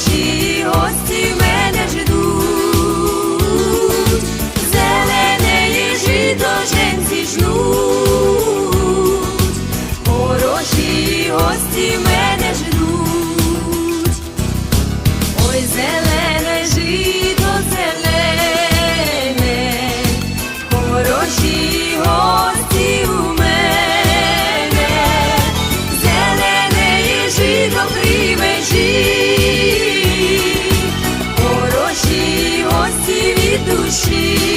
наші гості мене ждуть, зелене жито женці жнуть, хороші гості мене ждуть, ой зелене. Hoje.